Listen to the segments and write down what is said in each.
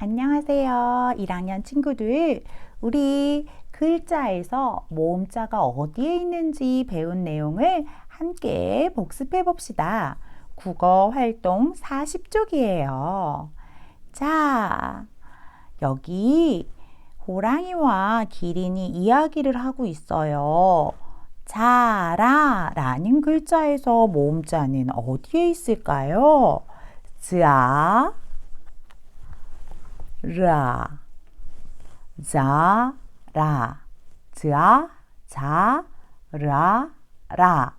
안녕하세요. 1학년 친구들. 우리 글자에서 모음자가 어디에 있는지 배운 내용을 함께 복습해 봅시다. 국어 활동 40쪽이에요. 자, 여기 호랑이와 기린이 이야기를 하고 있어요. 자라 라는 글자에서 모음자는 어디에 있을까요? 자, 라, 자, 라, 자, 자, 라, 라,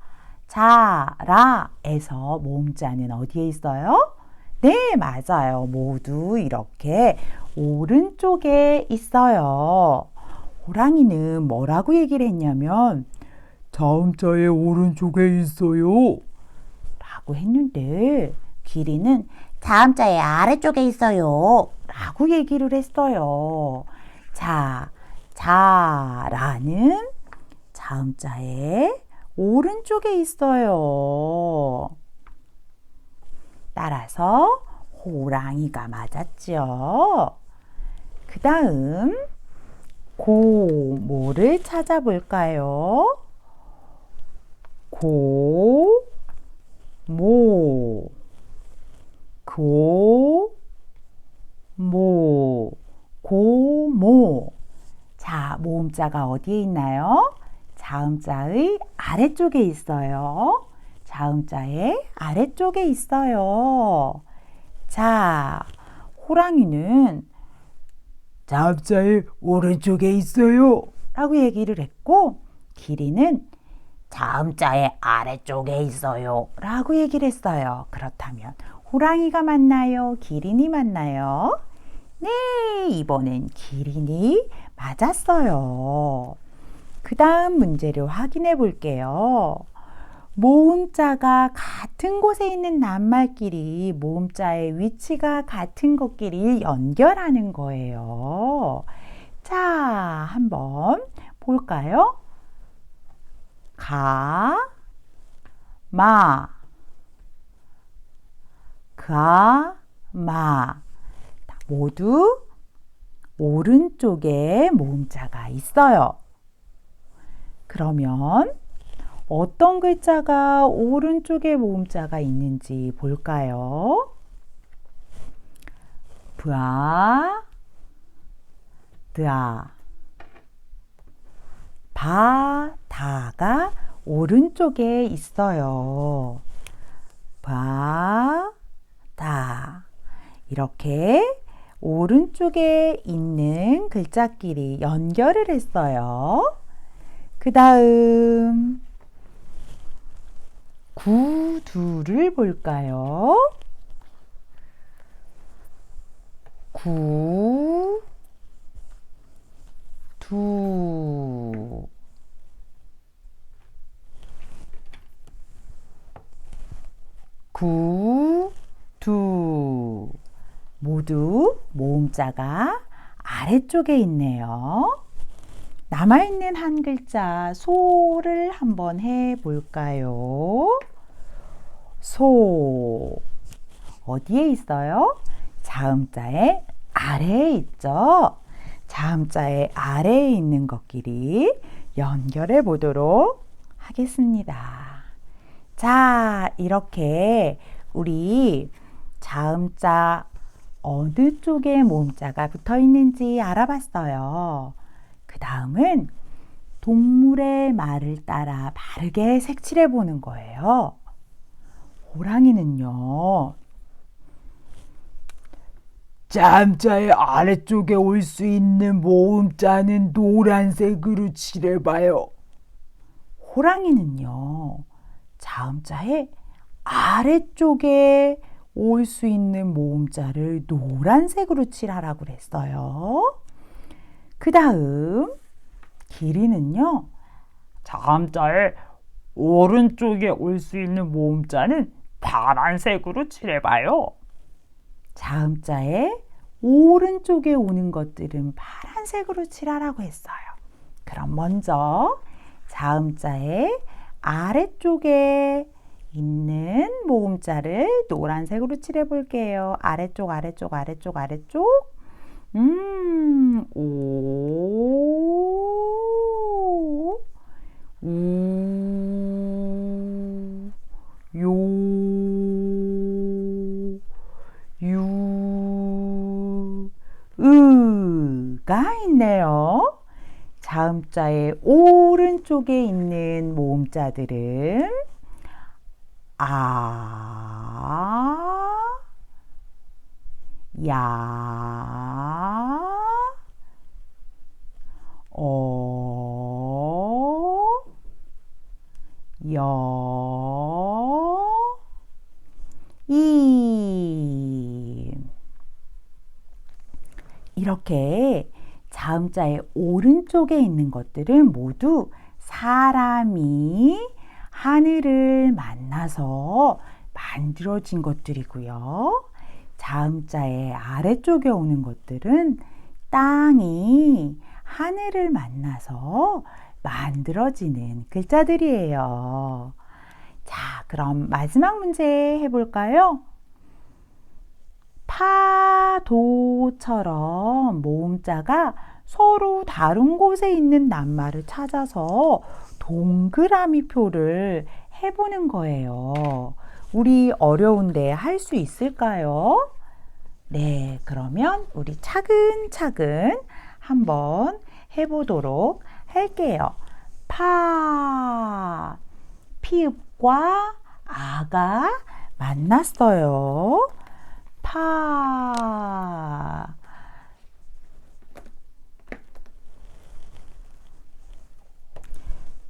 자, 라에서 모음자는 어디에 있어요? 네, 맞아요. 모두 이렇게 오른쪽에 있어요. 호랑이는 뭐라고 얘기를 했냐면 다음 자의 오른쪽에 있어요. 라고 했는데 기린은 다음 자의 아래쪽에 있어요. 라고 얘기를 했어요. 자, 자라는 자음자의 오른쪽에 있어요. 따라서 호랑이가 맞았죠. 그 다음 고모를 찾아볼까요? 고, 모, 고, 모, 고모. 자, 모음자가 어디에 있나요? 자음자의 아래쪽에 있어요. 자음자의 아래쪽에 있어요. 자, 호랑이는 다음자의 오른쪽에 있어요. 라고 얘기를 했고, 기린은 자음자의 아래쪽에 있어요. 라고 얘기를 했어요. 그렇다면, 호랑이가 맞나요? 기린이 맞나요? 네, 이번엔 기린이 맞았어요. 그 다음 문제를 확인해 볼게요. 모음자가 같은 곳에 있는 낱말끼리 모음자의 위치가 같은 것끼리 연결하는 거예요. 자, 한번 볼까요? 가, 마, 가, 마. 모두 오른쪽에 모음자가 있어요. 그러면 어떤 글자가 오른쪽에 모음자가 있는지 볼까요? 브아, 드아, 바, 다가 오른쪽에 있어요. 바, 다. 이렇게 오른쪽에 있는 글자끼리 연결을 했어요. 그 다음, 구두를 볼까요? 구, 두. 구, 두. 모두 모음자가 아래쪽에 있네요. 남아있는 한 글자 소를 한번 해 볼까요? 소. 어디에 있어요? 자음자의 아래에 있죠? 자음자의 아래에 있는 것끼리 연결해 보도록 하겠습니다. 자, 이렇게 우리 자음자 어느 쪽에 모음자가 붙어 있는지 알아봤어요. 그 다음은 동물의 말을 따라 바르게 색칠해 보는 거예요. 호랑이는요, 다음자의 아래쪽에 올 수 있는 모음자는 노란색으로 칠해봐요. 호랑이는요, 자음자의 아래쪽에 올 수 있는 모음자를 노란색으로 칠하라고 그랬어요. 그 다음, 기린은요, 다음자의 오른쪽에 올 수 있는 모음자는 파란색으로 칠해봐요. 자음자의 오른쪽에 오는 것들은 파란색으로 칠하라고 했어요. 그럼 먼저 자음자의 아래쪽에 있는 모음자를 노란색으로 칠해 볼게요. 아래쪽, 아래쪽, 아래쪽, 아래쪽. 음, 오, 우, 요, 유, 으가 있네요. 자음자의 오른쪽에 있는 모음자들은 아, 야, 어, 여, 이. 이렇게 자음자의 오른쪽에 있는 것들은 모두 사람이 하늘을 만나서 만들어진 것들이고요. 자음 자의 아래쪽에 오는 것들은 땅이 하늘을 만나서 만들어지는 글자들이에요. 자, 그럼 마지막 문제 해볼까요? 파도처럼 모음자가 서로 다른 곳에 있는 낱말을 찾아서 동그라미 표를 해보는 거예요. 우리 어려운데 할 수 있을까요? 네, 그러면 우리 차근차근 한번 해보도록 할게요. 파, 피읍과 아가 만났어요. 파.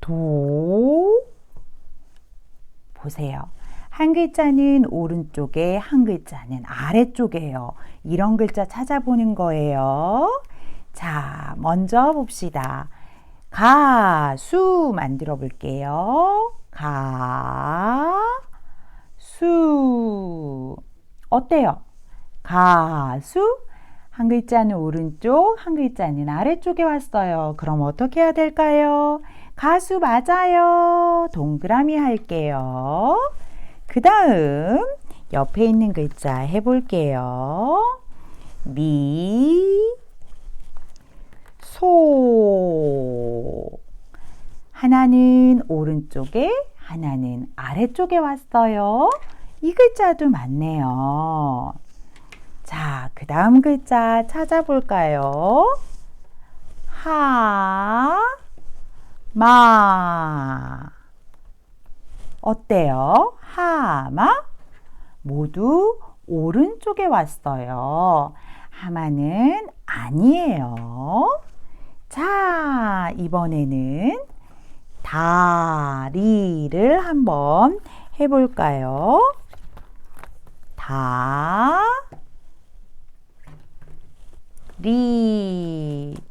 도. 보세요. 한 글자는 오른쪽에, 한 글자는 아래쪽에요. 이런 글자 찾아보는 거예요. 자, 먼저 봅시다. 가수 만들어 볼게요. 가, 수. 어때요? 가수? 한 글자는 오른쪽, 한 글자는 아래쪽에 왔어요. 그럼 어떻게 해야 될까요? 가수 맞아요. 동그라미 할게요. 그 다음, 옆에 있는 글자 해볼게요. 미, 소. 하나는 오른쪽에, 하나는 아래쪽에 왔어요. 이 글자도 맞네요. 자, 그 다음 글자 찾아볼까요? 하, 마. 어때요? 하마? 모두 오른쪽에 왔어요. 하마는 아니에요. 자, 이번에는 다리를 한번 해볼까요? 다, 리.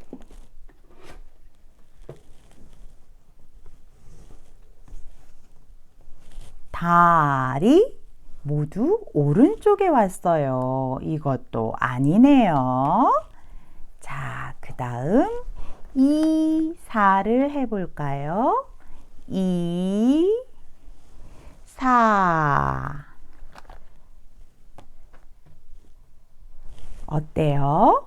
다리 모두 오른쪽에 왔어요. 이것도 아니네요. 자, 그 다음 이, 사를 해볼까요? 이, 사. 어때요?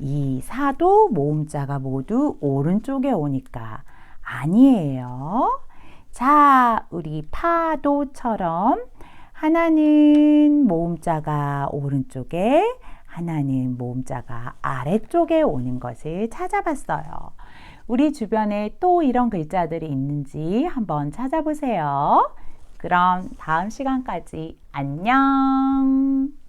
이 사도 모음자가 모두 오른쪽에 오니까 아니에요. 자, 우리 파도처럼 하나는 모음자가 오른쪽에 하나는 모음자가 아래쪽에 오는 것을 찾아봤어요. 우리 주변에 또 이런 글자들이 있는지 한번 찾아보세요. 그럼 다음 시간까지 안녕!